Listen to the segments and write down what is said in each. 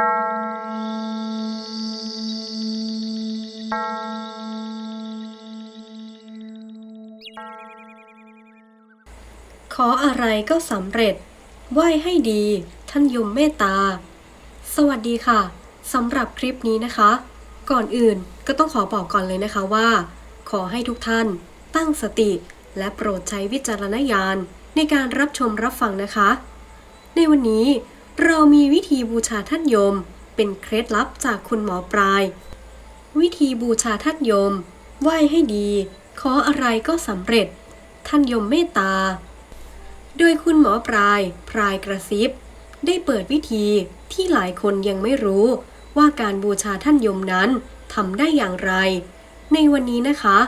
ขออะไรก็สำเร็จ ไหว้ให้ดี ท่านยมเมตตา สวัสดีค่ะสำหรับคลิปนี้นะคะ ก่อนอื่นก็ต้องขอบอกก่อนเลยนะคะว่า ขอให้ทุกท่านตั้งสติ และโปรดใช้วิจารณญาณในการรับชมรับฟังนะคะ ในวันนี้ เรามีวิธีบูชาท่านยม เป็นเคล็ดลับจากคุณหมอปลาย วิธีบูชาท่านยม ไหว้ให้ดี ขออะไรก็สำเร็จ ท่านยมเมตตา โดยคุณหมอปลาย พรายกระซิบ ได้เปิดวิธีที่หลายคนยังไม่รู้ ว่าการบูชาท่านยมนั้นทำได้อย่างไร ในวันนี้นะคะ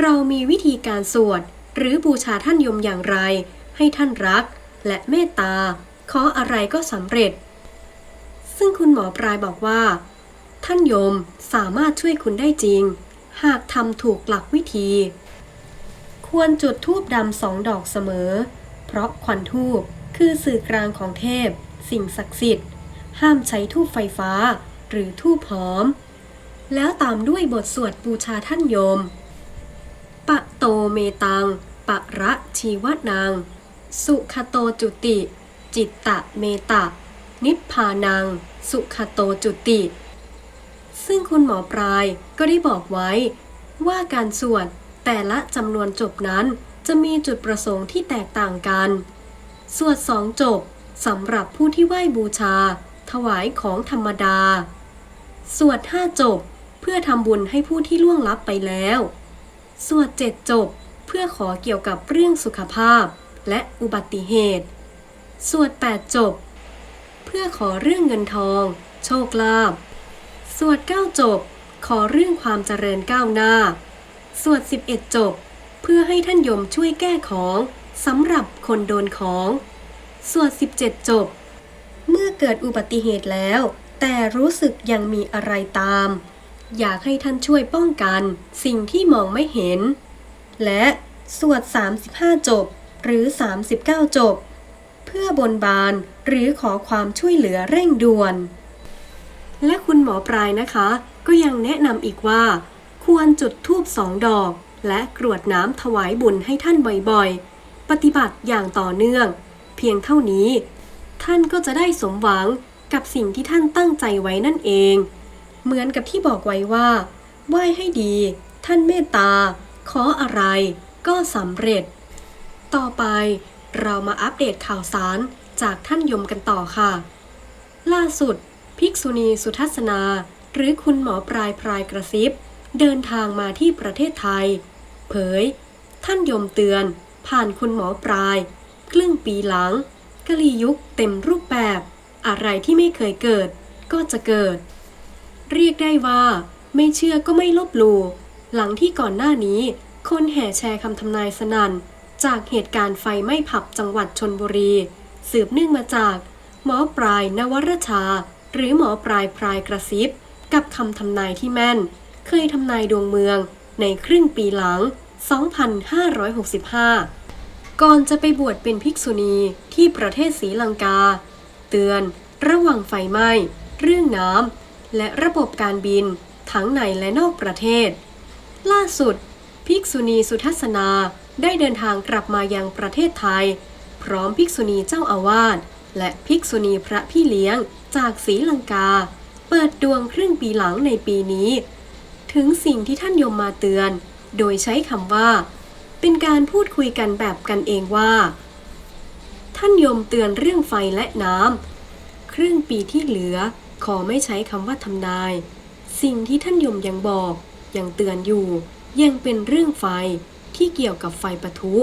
เรามีวิธีการสวด หรือบูชาท่านยมอย่างไร ให้ท่านรักและเมตตา ขออะไรก็สำเร็จ ซึ่งคุณหมอปลายบอกว่า ท่านยมสามารถช่วยคุณได้จริง หากทำถูกหลักวิธี ควรจุดธูปดำสองดอกเสมอ เพราะควันธูปคือสื่อกลางของเทพ สิ่งศักดิ์สิทธิ์ ห้ามใช้ธูปไฟฟ้า หรือธูปหอม แล้วตามด้วยบทสวดบูชาท่านโยม ปะโตเมตัง ปะระชีวนังสุขโตจุติ จิตตะเมตะ นิพพานัง สุขโตจุติ ซึ่งคุณหมอปลายก็ได้บอกไว้ ว่าการสวดแต่ละจำนวนจบนั้นจะมีจุดประสงค์ที่แตกต่างกัน สวดสองจบสำหรับผู้ที่ไหว้บูชา ถวายของธรรมดา สวดห้าจบเพื่อทำบุญให้ผู้ที่ล่วงลับไปแล้ว สวดเจ็ดจบเพื่อขอเกี่ยวกับเรื่องสุขภาพและอุบัติเหตุ สวดแปดจบ เพื่อขอเรื่องเงินทอง โชคลาภสวดเก้าจบ ขอเรื่องความเจริญก้าวหน้า สวด11จบ เพื่อให้ท่านยมช่วยแก้ของสำหรับคนโดนของสวด17จบ เมื่อเกิดอุบัติเหตุแล้ว แต่รู้สึกยังมีอะไรตาม อยากให้ท่านช่วยป้องกัน สิ่งที่มองไม่เห็น และสวด 35 จบ หรือ 39 จบ เพื่อบนบานหรือขอความช่วยเหลือเร่งด่วน และคุณหมอปลายนะคะ ก็ยังแนะนำอีกว่า ควรจุดธูปสองดอก และกรวดน้ำถวายบุญให้ท่านบ่อยๆ ปฏิบัติอย่างต่อเนื่อง เพียงเท่านี้ ท่านก็จะได้สมหวังกับสิ่งที่ท่านตั้งใจไว้นั่นเอง เหมือนกับที่บอกไว้ว่า ไหว้ให้ดี ท่านเมตตา ขออะไรก็สำเร็จ ต่อไป เรามาอัปเดตข่าวสารจากท่านยมกันต่อค่ะ ล่าสุด ภิกษุณีสุทัศนา หรือคุณหมอปลายพรายกระซิบ เดินทางมาที่ประเทศไทย เผย ท่านยมเตือน ผ่านคุณหมอปลายครึ่งปีหลังกะลียุคเต็มรูปแบบ อะไรที่ไม่เคยเกิด ก็จะเกิด เรียกได้ว่า ไม่เชื่อก็ไม่ลบหลู่หลังที่ก่อนหน้านี้ คนแห่แชร์คำทำนายสนัน่น จากเหตุการณ์ไฟไหม้ผับจังหวัดชนบุรี สืบเนื่องมาจาก หมอปลายนวรชา หรือหมอปลายพรายกระซิบ กับคำทำนายที่แม่น เคยทำนายดวงเมืองในครึ่งปีหลัง 2565 ก่อนจะไปบวชเป็นภิกษุณีที่ประเทศศรีลังกา เตือนระวังไฟไหม้เรื่องน้ำและระบบการบิน ทั้งในและนอกประเทศ ล่าสุด ภิกษุณีสุทัศนาได้เดินทางกลับมายังประเทศไทย พร้อมภิกษุณีเจ้าอาวาสและภิกษุณีพระพี่เลี้ยงจากศรีลังกา เปิดดวงครึ่งปีหลังในปีนี้ ถึงสิ่งที่ท่านยมมาเตือน โดยใช้คำว่า เป็นการพูดคุยกันแบบกันเองว่า ท่านยมเตือนเรื่องไฟและน้ำครึ่งปีที่เหลือขอไม่ใช้คำว่าทำนาย สิ่งที่ท่านยมยังบอก ยังเตือนอยู่ ยังเป็นเรื่องไฟ ที่เกี่ยวกับไฟปะทุ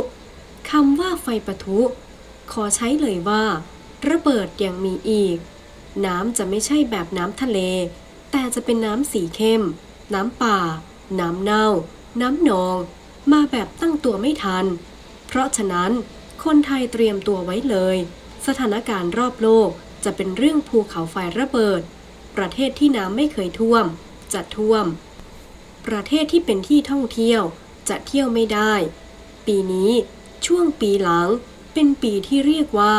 คำว่าไฟปะทุ ขอใช้เลยว่า ระเบิดยังมีอีก น้ำจะไม่ใช่แบบน้ำทะเล แต่จะเป็นน้ำสีเข้ม น้ำป่า น้ำเน่า น้ำหนอง มาแบบตั้งตัวไม่ทัน เพราะฉะนั้น คนไทยเตรียมตัวไว้เลย สถานการณ์รอบโลกจะเป็นเรื่องภูเขาไฟระเบิด ประเทศที่น้ำไม่เคยท่วม จะท่วม ประเทศที่เป็นที่ท่องเที่ยว จะเที่ยวไม่ได้ ปีนี้ช่วงปีหลังเป็นปีที่เรียกว่า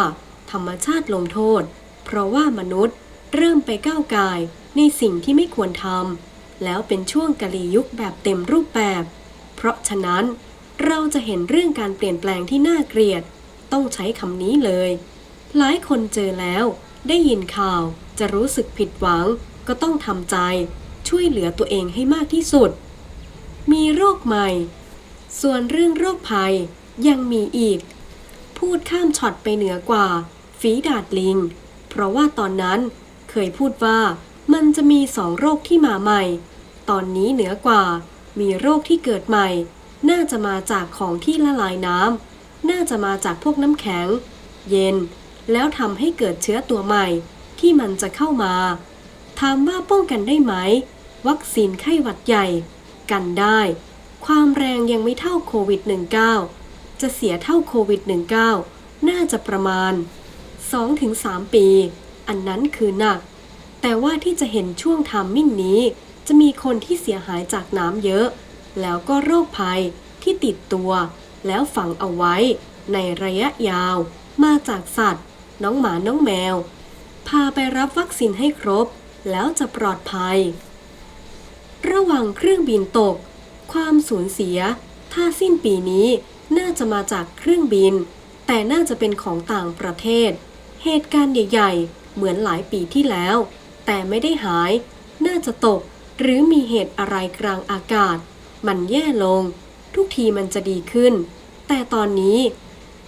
ธรรมชาติลงโทษ เพราะว่ามนุษย์เริ่มไปก้าวกายในสิ่งที่ไม่ควรทำแล้วเป็นช่วงกะลียุคแบบเต็มรูปแบบ เพราะฉะนั้นเราจะเห็นเรื่องการเปลี่ยนแปลงที่น่าเกลียด ต้องใช้คำนี้เลย หลายคนเจอแล้ว ได้ยินข่าว จะรู้สึกผิดหวัง ก็ต้องทำใจ ช่วยเหลือตัวเองให้มากที่สุด มีโรคใหม่ ส่วนเรื่องโรคภัยยังมีอีก พูดข้ามช็อตไปเหนือกว่า ฝีดาดลิง เพราะว่าตอนนั้นเคยพูดว่ามันจะมีสองโรคที่มาใหม่ ตอนนี้เหนือกว่า มีโรคที่เกิดใหม่ น่าจะมาจากของที่ละลายน้ำน่าจะมาจากพวกน้ำแข็ง เย็น แล้วทำให้เกิดเชื้อตัวใหม่ ที่มันจะเข้ามาถามว่าป้องกันได้ไหม วัคซีนไข้หวัดใหญ่ กันได้ ความแรงยังไม่เท่าโควิด -19 จะเสียเท่าโควิด -19 น่าจะประมาณ 2-3 ปี อันนั้นคือหนัก แต่ว่าที่จะเห็นช่วงทามมิ่งนี้ จะมีคนที่เสียหายจากน้ำเยอะ แล้วก็โรคภัยที่ติดตัว แล้วฝังเอาไว้ ในระยะยาว มาจากสัตว์ น้องหมาน้องแมว พาไปรับวัคซีนให้ครบ แล้วจะปลอดภัย ระหว่างเครื่องบินตก ความสูญเสีย ถ้าสิ้นปีนี้น่าจะมาจากเครื่องบิน แต่น่าจะเป็นของต่างประเทศ เหตุการณ์ใหญ่ ๆ เหมือนหลายปีที่แล้ว แต่ไม่ได้หาย น่าจะตก หรือมีเหตุอะไรกลางอากาศ มันแย่ลง ทุกทีมันจะดีขึ้น แต่ตอนนี้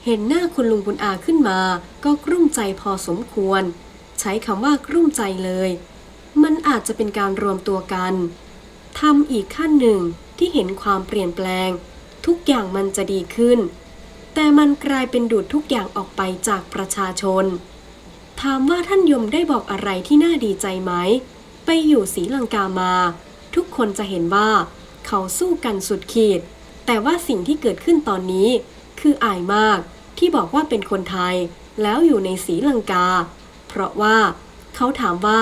เห็นหน้าคุณลุงบุญอาขึ้นมา ก็กลุ้มใจพอสมควร ใช้คำว่ากลุ้มใจเลย มันอาจจะเป็นการรวมตัวกันทำอีกขั้นหนึ่ง ที่เห็นความเปลี่ยนแปลง ทุกอย่างมันจะดีขึ้น แต่มันกลายเป็นดูดทุกอย่างออกไปจากประชาชน ถามว่าท่านยมได้บอกอะไรที่น่าดีใจไหม ไปอยู่ศรีลังกามา ทุกคนจะเห็นว่า เขาสู้กันสุดขีด แต่ว่าสิ่งที่เกิดขึ้นตอนนี้ คืออายมากที่บอกว่าเป็นคนไทย แล้วอยู่ในศรีลังกา เพราะว่า เขาถามว่า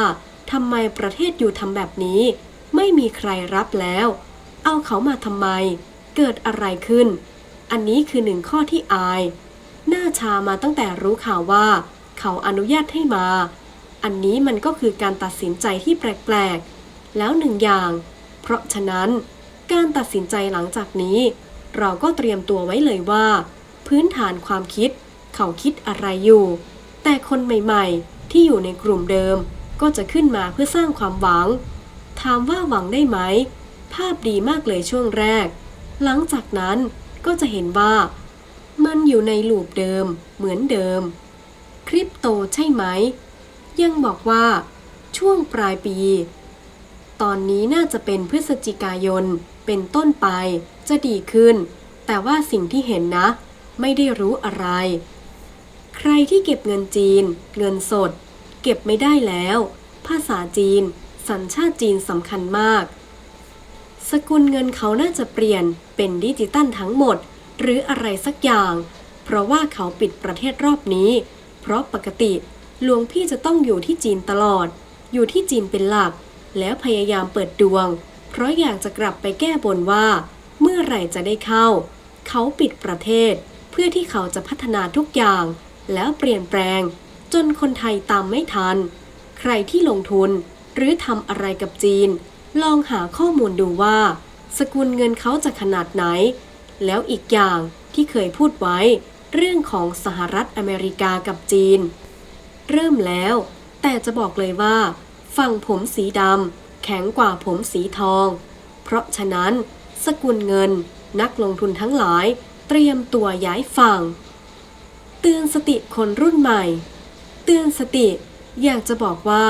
ทำไมประเทศอยู่ทำแบบนี้ ไม่มีใครรับแล้ว เอาเขามาทำไม เกิดอะไรขึ้น อันนี้คือหนึ่งข้อที่อาย หน้าชามาตั้งแต่รู้ข่าวว่า เขาอนุญาตให้มา อันนี้มันก็คือการตัดสินใจที่แปลกๆ แล้วหนึ่งอย่าง เพราะฉะนั้นการตัดสินใจหลังจากนี้ เราก็เตรียมตัวไว้เลยว่า พื้นฐานความคิด เขาคิดอะไรอยู่ แต่คนใหม่ๆ ที่อยู่ในกลุ่มเดิม ก็จะขึ้นมาเพื่อสร้างความหวัง ถามว่าหวังได้ไหม ภาพดีมากเลยช่วงแรก หลังจากนั้นก็จะเห็นว่า มันอยู่ในลูปเดิมเหมือนเดิม คริปโตใช่ไหม ยังบอกว่า ช่วงปลายปี ตอนนี้น่าจะเป็นพฤศจิกายนเป็นต้นไปจะดีขึ้น แต่ว่าสิ่งที่เห็นนะ ไม่ได้รู้อะไร ใครที่เก็บเงินจีน เงินสด เก็บไม่ได้แล้ว ภาษาจีน สัญชาติจีนสำคัญมาก สกุลเงินเขาน่าจะเปลี่ยนเป็นดิจิตัลทั้งหมด หรืออะไรสักอย่าง เพราะว่าเขาปิดประเทศรอบนี้ เพราะปกติหลวงพี่จะต้องอยู่ที่จีนตลอด อยู่ที่จีนเป็นหลัก แล้วพยายามเปิดดวง เพราะอยากจะกลับไปแก้บนว่า เมื่อไหร่จะได้เข้า เขาปิดประเทศ เพื่อที่เขาจะพัฒนาทุกอย่าง แล้วเปลี่ยนแปลง จนคนไทยตามไม่ทัน ใครที่ลงทุนหรือทำอะไรกับจีน ลองหาข้อมูลดูว่า สกุลเงินเขาจะขนาดไหน แล้วอีกอย่างที่เคยพูดไว้ เรื่องของสหรัฐอเมริกากับจีน เริ่มแล้ว แต่จะบอกเลยว่า ฝั่งผมสีดำแข็งกว่าผมสีทอง เพราะฉะนั้น สกุลเงินนักลงทุนทั้งหลาย เตรียมตัวย้ายฝั่ง เตือนสติคนรุ่นใหม่ เตือนสติอยากจะบอกว่า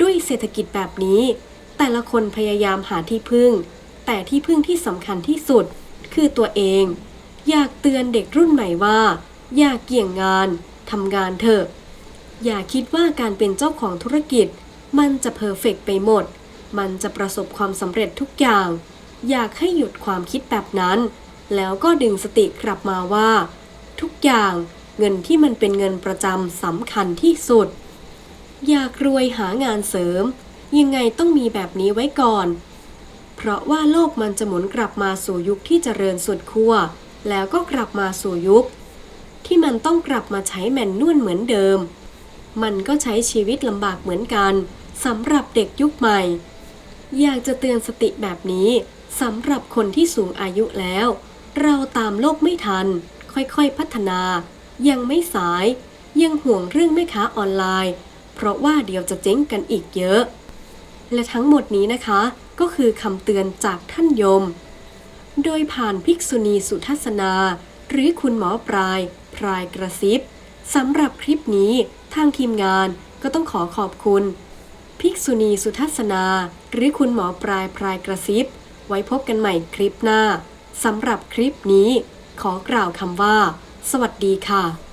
ด้วยเศรษฐกิจแบบนี้ แต่ละคนพยายามหาที่พึ่ง แต่ที่พึ่งที่สำคัญที่สุด คือตัวเอง อยากเตือนเด็กรุ่นใหม่ว่า อย่าเกี่ยงงานทำงานเถอะ อย่าคิดว่าการเป็นเจ้าของธุรกิจ มันจะเพอร์เฟกต์ไปหมด มันจะประสบความสำเร็จทุกอย่าง อยากให้หยุดความคิดแบบนั้น แล้วก็ดึงสติกลับมาว่า ทุกอย่างเงินที่มันเป็นเงินประจำสำคัญที่สุด อยากรวยหางานเสริม ยังไงต้องมีแบบนี้ไว้ก่อน เพราะว่าโลกมันจะหมุนกลับมาสู่ยุคที่เจริญสุดขั้วแล้วก็กลับมาสู่ยุค ที่มันต้องกลับมาใช้แมนนวลเหมือนเดิม มันก็ใช้ชีวิตลำบากเหมือนกันสำหรับเด็กยุคใหม่ อยากจะเตือนสติแบบนี้สำหรับคนที่สูงอายุแล้ว เราตามโลกไม่ทัน ค่อยๆพัฒนา ยังไม่สาย ยังห่วงเรื่องแม่ค้าออนไลน์ เพราะว่าเดี๋ยวจะเจ๊งกันอีกเยอะ และทั้งหมดนี้นะคะ ก็คือคำเตือนจากท่านยม โดยผ่านภิกษุณีสุทัศนา หรือคุณหมอปลาย พรายกระซิบสำหรับคลิปนี้ทางทีมงานก็ต้องขอขอบคุณ ภิกษุณีสุทัศนา หรือคุณหมอปลายพรายกระซิบ ไว้พบกันใหม่คลิปหน้าสำหรับคลิปนี้ ขอกล่าวคำว่า สวัสดีค่ะ